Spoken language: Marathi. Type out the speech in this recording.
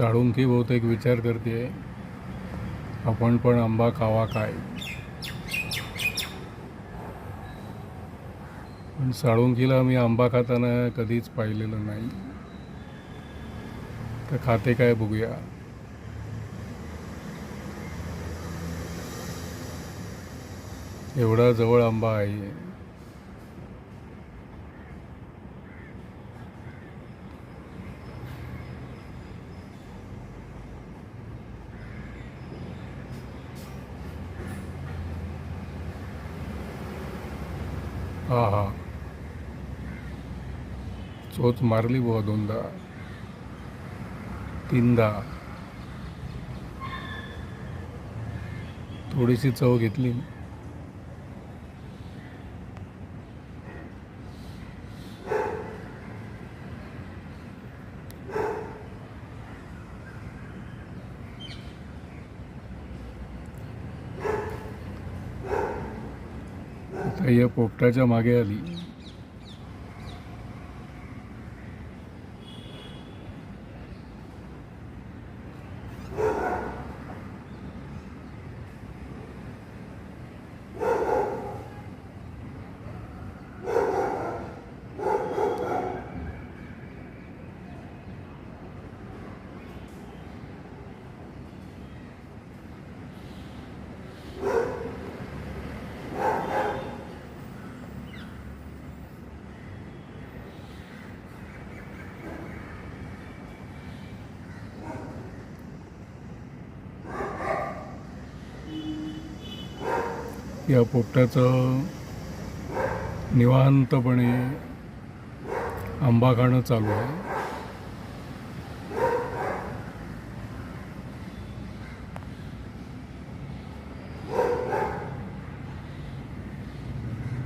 साळुंकी बहुतेक विचार करते आपण पण आंबा खावा काय? पण साळुंकीला मी आंबा खाताना कधीच पाहिलेलं नाही. तर खाते काय बघूया. एवढा जवळ आंबा आहे. हा हा. चोच मारली बुवा दोनदा. तीनदा. थोडीशी चव घेतली. आता या पोपटाच्या मागे आली. या पोपटाचं निवांतपणे आंबा खाणं चालू आहे.